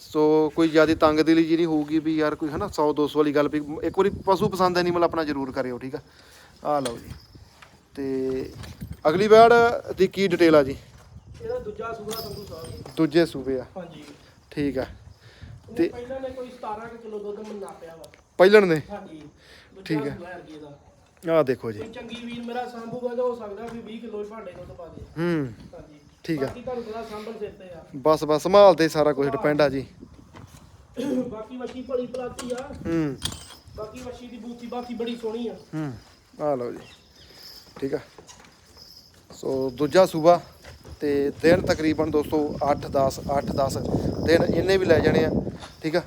A: ਸੋ ਕੋਈ ਜ਼ਿਆਦਾ ਤੰਗ ਦਿਲੀ ਜੀ ਨਹੀਂ ਹੋਊਗੀ ਵੀ ਯਾਰ ਕੋਈ ਹਨਾ 100 200 ਵਾਲੀ ਗੱਲ ਵੀ ਇੱਕ ਵਾਰੀ ਪਸ਼ੂ ਪਸੰਦ ਐਨੀਮਲ ਆਪਣਾ ਜ਼ਰੂਰ ਕਰਿਓ ਠੀਕ ਆ ਆ ਲਓ ਜੀ। ਤੇ ਅਗਲੀ ਵੈੜ ਦੀ ਕੀ ਡਿਟੇਲ ਆ ਜੀ?
C: ਇਹਦਾ ਦੂਜਾ ਸੂਆ ਸੰਧੂ ਸਾਹਿਬ।
A: ਦੂਜੇ ਸੂਬੇ ਆ।
C: ਹਾਂਜੀ।
A: ਠੀਕ ਆ।
C: ਤੇ
A: ਤੇ-
C: ਪਹਿਲਾਂ ਨੇ ਕੋਈ 17 ਕੁ ਕਿਲੋ ਦੁੱਧ ਮੈਨੂੰ ਨਾਪਿਆ ਵਾ।
A: ਪਹਿਲਣ ਨੇ
C: ਹਾਂਜੀ। ਦੂਜਾ
A: ਠੀਕ ਹੈ।
C: ਸੂਆ
A: ਆਹ ਦੇਖੋ ਜੀ।
C: ਕੋਈ ਚੰਗੀ ਵੀਰ ਮੇਰਾ ਸਾਂਭੂਗਾ ਤਾਂ ਹੋ ਸਕਦਾ ਵੀ 20 ਕਿਲੋ ਭਾਂਡੇ ਦੁੱਧ ਪਾ ਦੇ।
A: ਹੂੰ।
C: ਹਾਂਜੀ।
A: ਠੀਕ ਆ।
C: ਬਾਕੀ ਤੁਹਾਨੂੰ ਪਤਾ ਸਾਂਭਣ ਸਿਰ ਤੇ ਆ।
A: ਬਸ ਬਸ। ਸੰਭਾਲ ਤੇ ਸਾਰਾ ਕੁਝ ਡਿਪੈਂਡ ਆ ਜੀ।
C: ਬਾਕੀ ਵਸ਼ੀ ਭਲੀ ਪਲਾਤੀ ਆ।
A: ਹੂੰ।
C: ਬਾਕੀ ਵਸ਼ੀ ਦੀ ਬੂਤੀ ਬਾਕੀ ਬੜੀ ਸੋਹਣੀ ਆ।
A: ਹੂੰ। ਆ ਲਓ ਜੀ। ਠੀਕ ਆ? ਸੋ ਦੂਜਾ ਸੂਬਾ ਤੇ ਦਿਨ ਤਕਰੀਬਨ ਦੋਸਤੋ 8 10 8 10 ਦਿਨ ਇੰਨੇ ਵੀ ਲੈ ਜਾਣੇ ਆ, ਠੀਕ ਆ?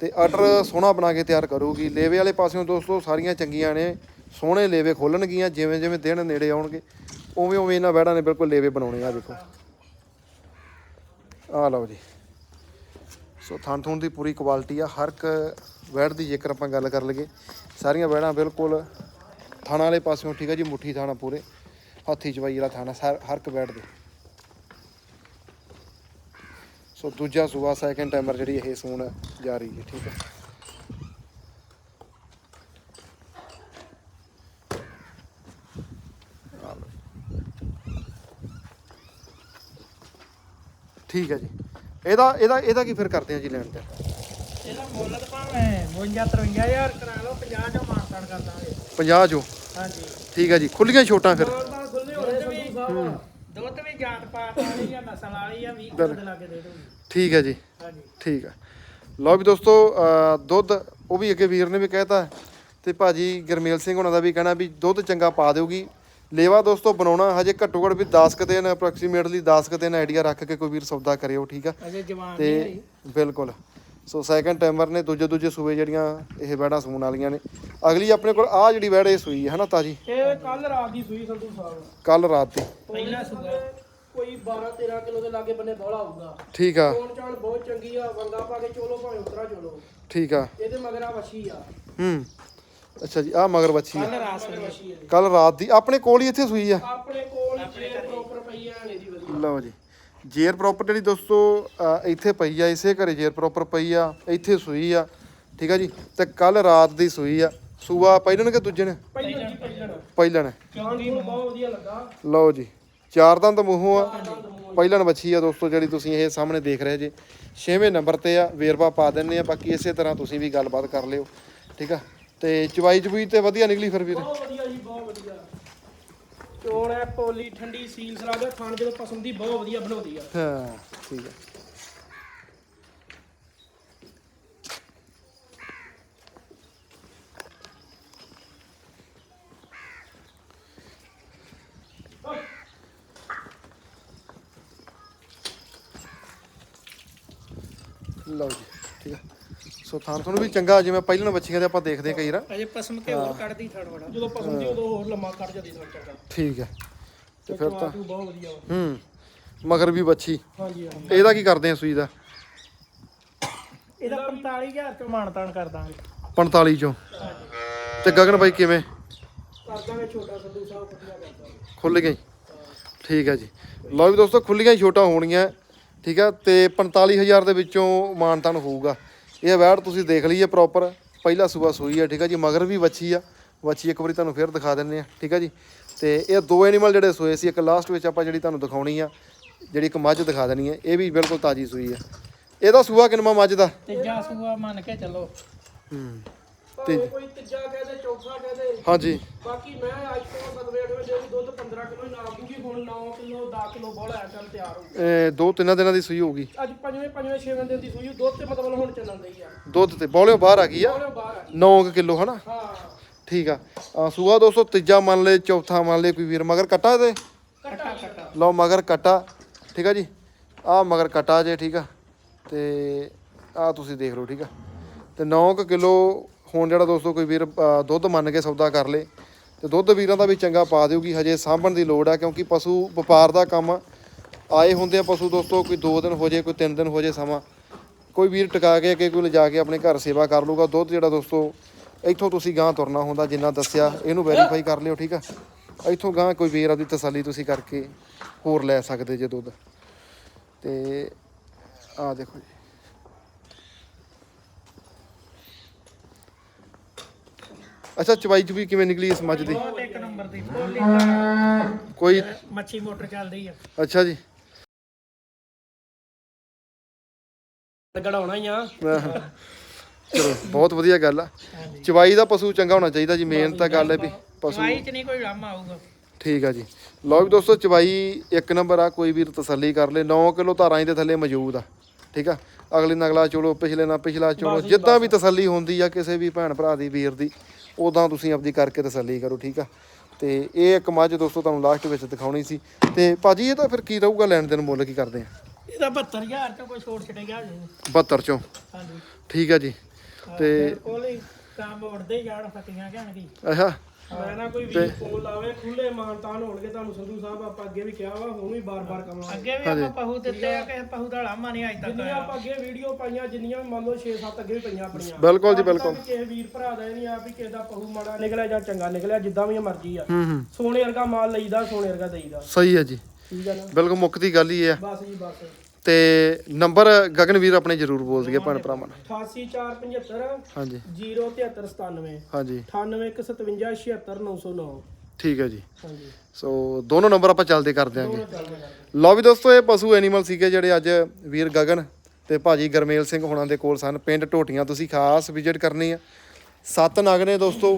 A: ਤੇ ਆਰਡਰ ਸੋਹਣਾ ਬਣਾ ਕੇ ਤਿਆਰ ਕਰੂਗੀ। ਲੇਵੇ ਵਾਲੇ ਪਾਸਿਓਂ ਦੋਸਤੋ ਸਾਰੀਆਂ ਚੰਗੀਆਂ ਨੇ, ਸੋਹਣੇ ਲੇਵੇ ਖੋਲਣਗੀਆਂ, ਜਿਵੇਂ ਜਿਵੇਂ ਦਿਨ ਨੇੜੇ ਆਉਣਗੇ, ਉਵੇਂ ਉਵੇਂ ਇਹਨਾਂ ਵੈੜਾਂ ਨੇ ਬਿਲਕੁਲ ਲੇਵੇ ਬਣਾਉਣੇ ਆ ਦੇਖੋ। ਆ ਲਓ ਜੀ। ਸੋ ਥਣ ਥਣ ਦੀ ਪੂਰੀ ਕੁਆਲਿਟੀ ਆ, ਹਰ ਇੱਕ ਵੈੜ ਦੀ ਜੇਕਰ ਆਪਾਂ ਗੱਲ ਕਰ ਲਈਏ, ਸਾਰੀਆਂ ਵੈੜਾਂ ਬਿਲਕੁਲ ਥਾਣਾ ਵਾਲੇ ਪਾਸਿਓਂ, ਠੀਕ ਹੈ ਜੀ, ਮੁੱਠੀ ਥਾਣਾ ਪੂਰੇ। ਹੱਥੀ ਚਵਾਈ ਵਾਲਾ ਥਾਣਾ ਸਾਰ- ਹਰ ਇੱਕ ਵੈੜ ਦੇ ਸੋ ਦੂਜਾ ਸੂਆ ਸੈਕਿੰਡ ਟਾਈਮਰ ਜਿਹੜੀ ਇਹ ਸੂਣ ਜਾ ਰਹੀ ਹੈ, ਠੀਕ ਹੈ ਠੀਕ ਹੈ ਜੀ। ਇਹਦਾ ਇਹਦਾ ਇਹਦਾ ਕੀ ਫਿਰ ਕਰਦੇ ਆ ਜੀ ਲੈਣ ਤੇ?
B: ਇਹਦਾ ਮੁੱਲ ਤਾਂ ਭਾਵੇਂ 52 53000 ਕਰਾ ਲਓ 50 ਚੋਂ ਮਾਨਤਾਨ ਕਰ ਦਾਂਗੇ।
A: 50 ਜੋ
B: ਹਾਂਜੀ।
A: ਠੀਕ ਹੈ ਜੀ ਖੁੱਲੀਆਂ ਛੋਟਾਂ ਫਿਰ।
C: ਮਾਨਦਾਰ ਖੁੱਲੇ ਹੋਣੇ ਸੰਧੂ ਸਾਹਿਬ।
B: ਦੁੱਧ ਵੀ ਜਾਤ ਪਾਤ ਵਾਲੀ ਆ ਨਸਲ ਵਾਲੀ ਆ 20 ਕਿਲੋ ਦੇ ਲਾਗੇ ਦੇ ਦੂੰਗੀ
A: ਠੀਕ ਹੈ ਜੀ।
B: ਹਾਂਜੀ।
A: ਠੀਕ ਹੈ ਲਓ ਵੀ ਦੋਸਤੋ ਦੁੱਧ ਉਹ ਵੀ ਅੱਗੇ ਵੀਰ ਨੇ ਵੀ ਕਹਿਤਾ ਤੇ ਭਾਜੀ ਗਰਮੇਲ ਸਿੰਘ ਉਹਨਾਂ ਦਾ ਵੀ ਕਹਿਣਾ ਵੀ ਦੁੱਧ ਚੰਗਾ ਪਾ ਦਿਓਗੀ। ਲੇਵਾ ਦੋਸਤੋ ਬਣਾਉਣਾ ਹਜੇ ਘੱਟੋ ਘੱਟ ਵੀ 10 ਕੁ ਦਿਨ ਅਪਰੋਕਸੀਮੇਟਲੀ 10 ਕੁ ਦਿਨ ਆਈਡੀਆ ਰੱਖ ਕੇ ਕੋਈ ਵੀਰ ਸੌਦਾ ਕਰਿਓ ਠੀਕ ਆ? ਤੇ ਬਿਲਕੁਲ। ਸੋ ਸੈਕੰਡ ਟਾਈਮਰ ਨੇ ਦੂਜੇ ਦੂਜੇ ਸੂਏ ਜਿਹੜੀਆਂ ਇਹ ਵੈੜਾਂ ਸੂਣ ਵਾਲੀਆਂ ਨੇ। ਅਗਲੀ ਆਪਣੇ ਕੋਲ ਆ ਜਿਹੜੀ ਵੈੜ ਇਹ ਸੂਈ ਹੈ ਹਨਾ ਤਾਜੀ?
C: ਇਹ ਕੱਲ ਰਾਤ ਦੀ ਸੂਈ ਸੰਧੂ ਸਾਹਿਬ।
A: ਕੱਲ ਰਾਤ ਦੀ।
B: ਪਹਿਲਾ ਸੂਆ।
C: ਕੋਈ 12 13 ਕਿਲੋ ਦੇ ਲਾਗੇ ਬੰਨੇ ਬੋਲਾ ਹੋਊਗਾ।
A: ਠੀਕ ਆ।
C: ਕੋਣ ਚਾਣ ਬਹੁਤ ਚੰਗੀ ਆ ਵੰਗਾ ਪਾ ਕੇ ਚੋਲੋ ਭਾਵੇਂ ਉਤਰਾ ਚੋਲੋ।
A: ਠੀਕ ਆ।
C: ਇਹਦੇ ਮਗਰ ਆ ਵਸ਼ੀ ਆ।
A: ਹੂੰ। ਅੱਛਾ ਜੀ ਆ ਮਗਰ
B: ਕੱਲ
A: ਆ।
B: ਰਾਤ ਨੂੰ
A: ਕੱਲ ਰਾਤ ਦੀ। ਆਪਣੇ ਕੋਲ ਹੀ ਇੱਥੇ ਸੂਈ ਆ।
C: ਆਪਣੇ ਕੋਲ ਹੀ ਪ੍ਰੋਪਰ ਪਈ ਆ ਨੇ ਦੀ ਵਧੀਆ।
A: ਲਓ ਜੀ। ਜੇਰ ਪ੍ਰੋਪਰ ਜਿਹੜੀ ਦੋਸਤੋ ਅ, ਇੱਥੇ ਪਈ ਆ ਇਸੇ ਘਰੇ ਜੇਰ ਪ੍ਰੋਪਰ ਪਈ ਆ ਇੱਥੇ ਸੂਈ ਆ ਠੀਕ ਆ ਜੀ? ਤੇ ਕੱਲ ਰਾਤ ਦੀ ਸੂਈ ਆ। ਸੂਆ ਪਹਿਲਣ ਕਿ ਦੂਜੇ ਨੇ?
C: ਪਹਿਲਾਂ ਜੀ ਪਹਿਲਾਂ
A: ਪਹਿਲਣ
C: ਜਾਨ ਦੀ ਬਹੁਤ ਵਧੀਆ ਲੱਗਾ।
A: ਲਓ ਜੀ ਚਾਰ ਦੰਦ ਮੂੰਹੋਂ ਆ। ਪਹਿਲਣ ਬੱਚੀ ਆ। ਦੋਸਤੋ ਜਿਹੜੀ ਤੁਸੀਂ ਇਹ ਸਾਹਮਣੇ ਦੇਖ ਰਹੇ ਜੇ। ਛੇਵੇਂ ਨੰਬਰ ਤੇ ਆ ਵੇਰਵਾ ਪਾ ਦਿੰਨੇ ਆ ਬਾਕੀ ਇਸੇ ਤਰ੍ਹਾਂ ਤੁਸੀਂ ਵੀ ਗੱਲਬਾਤ ਕਰ ਲਿਓ ਠੀਕ ਆ? ਤੇ ਚਵਾਈ ਚਬੂਈ ਤੇ ਵਧੀਆ ਨਿਕਲੀ ਫਿਰ ਵੀਰ?
C: ਬਹੁਤ ਵਧੀਆ ਜੀ ਬਹੁਤ ਚੋਣ ਹੈ, ਪੋਲੀ, ਠੰਡੀ, ਸੀਲ ਸਲਾਗਾ ਖਾਣ ਜਦੋਂ ਪਸੰਦ ਦੀ ਬਹੁਤ ਵਧੀਆ ਬਣਾਉਂਦੀ ਆ।
A: ਹਾਂ, ਠੀਕ ਹੈ ਲਓ ਜੀ ਠੀਕ ਆ ਸੋ ਥਾਂ ਤੁਹਾਨੂੰ ਵੀ ਚੰਗਾ ਜਿਵੇਂ ਪਹਿਲਾਂ ਬੱਚੀਆਂ ਦੇ ਆਪਾਂ ਦੇਖਦੇ ਕਈ ਰਾ
B: ਅਜੇ ਪਸਮ ਕੇ ਹੋਰ ਕੱਢਦੀ ਥੜ ਵੜਾ
C: ਜਦੋਂ ਪਸੰਦ ਦੀ ਉਦੋਂ ਹੋਰ ਲੰਮਾ ਕੱਢ ਜਾਂਦੀ ਸੋਚਾ ਕਰ
A: ਠੀਕ ਹੈ। ਤੇ ਫਿਰ ਤਾਂ
C: ਤੂੰ ਬਹੁਤ ਵਧੀਆ ਵਾ।
A: ਹੂੰ ਮਗਰ ਵੀ ਬੱਚੀ।
C: ਹਾਂਜੀ ਹਾਂਜੀ।
A: ਇਹਦਾ ਕੀ ਕਰਦੇ ਆ ਸੂਈ ਦਾ?
B: ਇਹਦਾ 45000 ਚੋਂ ਮਾਨਤਾਨ ਕਰ ਦਾਂਗੇ।
A: 45 ਚੋਂ। ਤੇ ਗਗਨ ਬਾਈ ਕਿਵੇਂ?
C: ਕਰ ਦਾਂਗੇ ਛੋਟਾ ਸੰਧੂ ਸਾਹਿਬ ਕਰਦਾ
A: ਖੁੱਲ ਗਈ ਠੀਕ ਹੈ ਜੀ। ਲਓ ਵੀ ਦੋਸਤੋ ਖੁੱਲੀਆਂ ਹੀ ਛੋਟਾਂ ਹੋਣਗੀਆਂ। ਠੀਕ ਆ ਤੇ 45000 ਦੇ ਵਿੱਚੋਂ ਮਾਨਤਾਨ ਹੋਊਗਾ। ਇਹ ਵੈੜ ਤੁਸੀਂ ਦੇਖ ਲਈਏ ਪ੍ਰੋਪਰ ਪਹਿਲਾ ਸੂਆ ਸੂਈ ਹੈ ਠੀਕ ਆ ਜੀ? ਮਗਰ ਵੀ ਵੱਛੀ ਆ। ਵੱਛੀ ਇੱਕ ਵਾਰੀ ਤੁਹਾਨੂੰ ਫੇਰ ਦਿਖਾ ਦਿੰਨੇ ਆ ਠੀਕ ਆ ਜੀ? ਤੇ ਇਹ ਦੋ ਐਨੀਮਲ ਜਿਹੜੇ ਸੂਏ ਸੀ ਇੱਕ ਲਾਸਟ ਵਿੱਚ ਆਪਾਂ ਜਿਹੜੀ ਤੁਹਾਨੂੰ ਦਿਖਾਉਣੀ ਆ ਜਿਹੜੀ ਇੱਕ ਮੱਝ ਦਿਖਾ ਦੇਣੀ ਹੈ ਇਹ ਵੀ ਬਿਲਕੁਲ ਤਾਜੀ ਸੂਈ ਆ। ਇਹਦਾ ਸੂਆ ਕਿੰਨਵਾਂ ਮੱਝ ਦਾ?
B: ਤੀਜਾ ਸੂਆ ਮੰਨ ਕੇ ਚੱਲੋ।
A: ਹੂੰ।
C: ਭਾਵੇਂ ਕੋਈ ਤੀਜਾ ਕਹਦੇ ਚੌਥਾ ਕਹਦੇ
A: ਹਾਂਜੀ।
C: ਬਾਕੀ ਮੈਂ ਅੱਜ ਤੋਂ ਸਦਵੇ ਅਠਵੇਂ ਦੇ ਵੀ ਦੁੱਧ 15 ਕਿਲੋ ਹੀ ਨਾਪੂਗੀ ਹੁਣ 9 ਕਿਲੋ 10 ਕਿਲੋ ਬੋਲਾ ਹੈ ਚੱਲ ਤਿਆਰ ਹੋ
A: ਇਹ ਦੋ ਤਿੰਨਾਂ ਦਿਨਾਂ ਦੀ ਸੂਈ ਹੋਊਗੀ।
C: ਅੱਜ ਪੰਜਵੇਂ ਪੰਜਵੇਂ ਛੇਵੇਂ ਦਿਨ ਦੀ ਸੂਈ ਦੁੱਧ ਤੇ ਮਤਲਬ ਹੁਣ ਚੱਲਣ ਦਈ ਆ।
A: ਦੁੱਧ ਤੇ ਬੋਲਿਓ ਬਾਹਰ ਆ ਗਈ ਆ।
C: ਉਹਨੇ ਬਾਹਰ ਆ
A: 9 ਕਿਲੋ ਹਨਾ?
C: ਹਾਂ।
A: ਠੀਕ ਆ। ਆ, ਸੂਆ ਦੋਸਤੋ ਤੀਜਾ ਮੰਨ ਲੈ ਚੌਥਾ ਮੰਨ ਲੈ ਕੋਈ ਵੀਰ ਮਗਰ ਕੱਟਾ ਤੇ
C: ਕੱਟਾ ਕੱਟਾ।
A: ਲਓ ਮਗਰ ਕੱਟਾ। ਠੀਕ ਆ ਜੀ? ਆ ਮਗਰ ਕੱਟਾ ਜੇ ਠੀਕ ਆ। ਤੇ ਆ ਤੁਸੀਂ ਦੇਖ ਲਓ ਠੀਕ ਆ। ਤੇ 9 ਕਿਲੋ ਹੁਣ ਜਿਹੜਾ ਦੋਸਤੋ ਕੋਈ ਵੀਰ ਦੁੱਧ ਮੰਨ ਕੇ ਸੌਦਾ ਕਰ ਲੇ, ਤੇ ਦੁੱਧ ਵੀਰਾਂ ਦਾ ਵੀ ਚੰਗਾ ਪਾ ਦਿਓਗੀ ਹਜੇ ਸਾਂਭਣ ਦੀ ਲੋੜ ਆ, ਕਿਉਂਕਿ ਪਸ਼ੂ, ਵਪਾਰ ਦਾ ਕੰਮ ਆਏ ਹੁੰਦੇ ਆ ਪਸ਼ੂ ਦੋਸਤੋ, ਕੋਈ 2 ਦਿਨ ਹੋ ਜੇ, ਕੋਈ 3 ਦਿਨ ਹੋ ਜੇ ਸਮਾਂ, ਕੋਈ ਵੀਰ ਟਿਕਾ ਕੇ ਅੱਗੇ ਕੋਈ ਲਿਜਾ ਕੇ ਆਪਣੇ ਘਰ ਸੇਵਾ ਕਰ ਲੂਗਾ ਦੁੱਧ ਜਿਹੜਾ ਦੋਸਤੋ, ਇੱਥੋਂ ਤੁਸੀਂ ਗਾਂ ਤੁਰਨਾ ਹੁੰਦਾ ਜਿੰਨਾ ਦੱਸਿਆ, ਇਹਨੂੰ ਵੈਰੀਫਾਈ ਕਰ ਲਿਓ, ਠੀਕ ਆ? ਇੱਥੋਂ ਗਾਂ ਕੋਈ ਵੀਰ ਆਪਦੀ ਤਸੱਲੀ ਤੁਸੀਂ ਕਰਕੇ ਹੋਰ ਲੈ ਸਕਦੇ ਜੇ ਦੁੱਧ। ਤੇ ਆ ਦੇਖੋ ਜੀ। ਅੱਛਾ ਚਵਾਈ ਚ ਵੀ ਕਿਵੇਂ ਨਿਕਲੀ ਇਸ ਮੱਝ ਦੀ?
B: ਬਹੁਤ ਇੱਕ ਨੰਬਰ ਦੀ ਪੋਲੀ ਦਾ।
A: ਕੋਈ
B: ਮੱਛੀ ਮੋਟਰ ਚੱਲਦੀ ਆ।
A: ਅੱਛਾ ਜੀ।
C: ਗੜਾਉਣਾ ਹੀ ਆ।
A: ਚਲੋ ਬਹੁਤ ਵਧੀਆ ਗੱਲ ਆ। ਚਵਾਈ ਦਾ ਪਸ਼ੂ ਚੰਗਾ ਹੋਣਾ ਚਾਹੀਦਾ ਜੀ ਮੇਨ ਤਾਂ ਗੱਲ ਹੈ ਵੀ ਪਸ਼ੂ
B: ਚਵਾਈ ਚ ਨਹੀਂ ਕੋਈ ਰਾਮ ਆਊਗਾ।
A: ਠੀਕ ਆ ਜੀ। ਲਓ ਵੀ ਦੋਸਤੋ ਚਵਾਈ ਇੱਕ ਨੰਬਰ ਆ ਕੋਈ ਵੀਰ ਤਸੱਲੀ ਕਰ ਲੇ। 9 ਕਿਲੋ ਧਾਰਾਂ ਇਹਦੇ ਥੱਲੇ ਮੌਜੂਦ ਆ। ਠੀਕ ਆ? ਅਗਲੇ ਨਾਲ ਅਗਲਾ ਚੋਲੋ ਪਿਛਲੇ ਨਾਲ ਪਿਛਲਾ ਚੋਲੋ। ਜਿੱਦਾਂ ਵੀ ਤਸੱਲੀ ਹੁੰਦੀ ਆ ਕਿਸੇ ਵੀ ਭੈਣ ਭਰਾ ਦੀ ਵੀਰ ਦੀ। ਉਦਾਂ ਤੁਸੀਂ ਆਪਦੀ ਕਰਕੇ ਤਸੱਲੀ ਕਰੋ ਠੀਕ ਆ? ਤੇ ਇਹ ਇੱਕ ਮੱਝ ਦੋਸਤੋ ਤੁਹਾਨੂੰ ਲਾਸਟ ਵਿੱਚ ਦਿਖਾਉਣੀ ਸੀ। ਤੇ ਭਾਜੀ ਇਹ ਤਾਂ ਫਿਰ ਕੀ ਰਹੂਗਾ ਲੈਣ ਦੇਣ ਮੁੱਲ ਕੀ ਕਰਦੇ ਆ?
B: ਇਹਦਾ 72000 ਚ ਕੋਈ ਛੋਟ ਛੱਡੇਗਾ ਜੀ
A: 72 ਚੋਂ?
B: ਹਾਂਜੀ।
A: ਠੀਕ ਆ ਜੀ। ਤੇ
B: ਹੀ ਕੰਮ ਉੜਦੇ ਜਾਣ ਫਟੀਆਂ ਜਾਣਗੀ
A: ਅੱਛਾ।
C: ਮੈਂ ਨਾ ਕੋਈ ਵੀਰ ਫੋਨ ਲਾਵੇ ਖੁੱਲੇ ਮਾਨਤਾਨ ਹੋਣਗੇ ਤੁਹਾਨੂੰ ਸੰਧੂ ਸਾਹਿਬ ਆਪਾਂ ਅੱਗੇ ਵੀ ਕਿਹਾ ਵਾ ਹੁਣ ਵੀ ਬਾਰ-ਬਾਰ ਕਵਾਂਗੇ।
B: ਅੱਗੇ ਵੀ ਆਪਾਂ ਪਹੂ ਦਿੱਤੇ ਆ ਕਿ ਪਹੂ ਦਾ ਲਾਮਾ ਨਹੀਂ ਅੱਜ ਤੱਕ
C: ਜਿੰਨੀਆਂ ਆਪਾਂ ਅੱਗੇ ਵੀਡੀਓ ਪਾਈਆਂ ਜਿੰਨੀਆਂ ਵੀ ਮੰਨ ਲਓ 6-7 ਅੱਗੇ ਵੀ ਪਈਆਂ ਆਪਣੀਆਂ।
A: ਬਿਲਕੁਲ ਜੀ
C: ਅੱਜ
A: ਬਿਲਕੁਲ।
C: ਕਿਸੇ ਵੀਰ ਭਰਾ ਦਾ ਇਹ ਨਹੀਂ ਆ ਵੀ ਕਿਸੇ ਦਾ ਪਹੂ ਮਾੜਾ ਨਿਕਲਿਆ ਜਾਂ ਚੰਗਾ ਨਿਕਲਿਆ ਜਿੱਦਾਂ ਵੀ ਮਰਜ਼ੀ ਆ।
A: ਹੂੰ ਹੂੰ।
C: ਸੋਨੇ ਵਰਗਾ ਮਾਲ ਲਈਦਾ ਸੋਨੇ ਵਰਗਾ ਦੇਈਦਾ।
A: ਸਹੀ ਹੈ ਜੀ।
C: ਠੀਕ ਆ ਨਾ?
A: ਬਿਲਕੁਲ ਮੁੱਕਦੀ ਗੱਲ ਹੀ ਆ।
C: ਬਸ ਜੀ ਬਸ।
A: ਤੇ ਨੰਬਰ ਗਗਨਵੀਰ ਆਪਣੇ ਜ਼ਰੂਰ ਬੋਲ ਦਈਏ ਭੈਣ ਭਰਾਵਾਂ ਨੂੰ
C: 88475
A: ਹਾਂਜੀ।
C: 07397
A: ਹਾਂਜੀ।
C: 9815576909
A: ਠੀਕ ਹੈ ਜੀ।
C: ਹਾਂਜੀ।
A: ਸੋ ਦੋਨੋਂ ਨੰਬਰ ਆਪਾਂ ਚੱਲਦੇ ਕਰ ਦਿਆਂਗੇ ਲਓ ਵੀ ਦੋਸਤੋ ਇਹ ਪਸ਼ੂ ਐਨੀਮਲ ਸੀਗੇ ਜਿਹੜੇ ਅੱਜ ਵੀਰ ਗਗਨ ਤੇ ਭਾਜੀ ਗਰਮੇਲ ਸਿੰਘ ਹੋਣਾ ਦੇ ਕੋਲ ਸਨ। ਪਿੰਡ ਟੋਟੀਆਂ ਤੁਸੀਂ ਖਾਸ ਵਿਜ਼ਿਟ ਕਰਨੀ ਆ। ਸੱਤ ਨਗ ਨੇ ਦੋਸਤੋ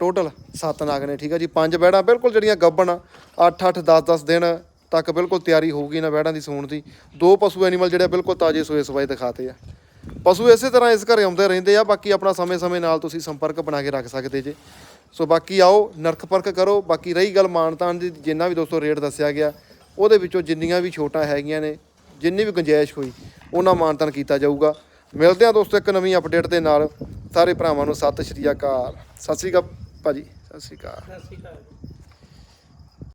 A: ਟੋਟਲ ਸੱਤ ਨਗ ਨੇ ਠੀਕ ਆ ਜੀ? ਪੰਜ ਬੈੜਾਂ ਬਿਲਕੁਲ ਜਿਹੜੀਆਂ ਗੱਬਣ 8 8 10 10 ਦਿਨ ਤੱਕ ਬਿਲਕੁਲ ਤਿਆਰੀ ਹੋਊਗੀ ਨਾ ਬੈੜਾਂ ਦੀ ਸੂਣ ਦੀ। ਦੋ ਪਸ਼ੂ ਐਨੀਮਲ ਜਿਹੜੇ ਬਿਲਕੁਲ ਤਾਜ਼ੇ ਸੋਏ ਸਵਾਏ ਦਿਖਾਤੇ ਆ। ਪਸ਼ੂ ਇਸੇ ਤਰ੍ਹਾਂ ਇਸ ਘਰੇ ਆਉਂਦੇ ਰਹਿੰਦੇ ਆ, ਬਾਕੀ ਆਪਣਾ ਸਮੇਂ-ਸਮੇਂ ਨਾਲ ਤੁਸੀਂ ਸੰਪਰਕ ਬਣਾ ਕੇ ਰੱਖ ਸਕਦੇ ਜੇ। ਸੋ ਬਾਕੀ ਆਓ, ਨਰਖ ਪਰਖ ਕਰੋ, ਬਾਕੀ ਰਹੀ ਗੱਲ ਮਾਨਤਾਨ ਦੀ, ਜਿੰਨਾ ਵੀ ਦੋਸਤੋ ਰੇਟ ਦੱਸਿਆ ਗਿਆ, ਉਹਦੇ ਵਿੱਚੋਂ ਜਿੰਨੀਆਂ ਵੀ ਛੋਟਾਂ ਹੈਗੀਆਂ ਨੇ, ਜਿੰਨੀ ਵੀ ਗੁੰਜਾਇਸ਼ ਹੋਈ, ਉਹਨਾਂ ਮਾਨਤਾਨ ਕੀਤਾ ਜਾਊਗਾ। ਮਿਲਦੇ ਆ ਦੋਸਤੋ ਇੱਕ ਨਵੀਂ ਅਪਡੇਟ ਦੇ ਨਾਲ। ਸਾਰੇ ਭਰਾਵਾਂ ਨੂੰ ਸਤਿ ਸ਼੍ਰੀ ਅਕਾਲ। ਸਤਿ ਸ਼੍ਰੀ ਅਕਾਲ ਭਾਜੀ, ਸਤਿ ਸ਼੍ਰੀ ਅਕਾਲ।
B: ਸਤਿ ਸ਼੍ਰੀ ਅਕਾਲ।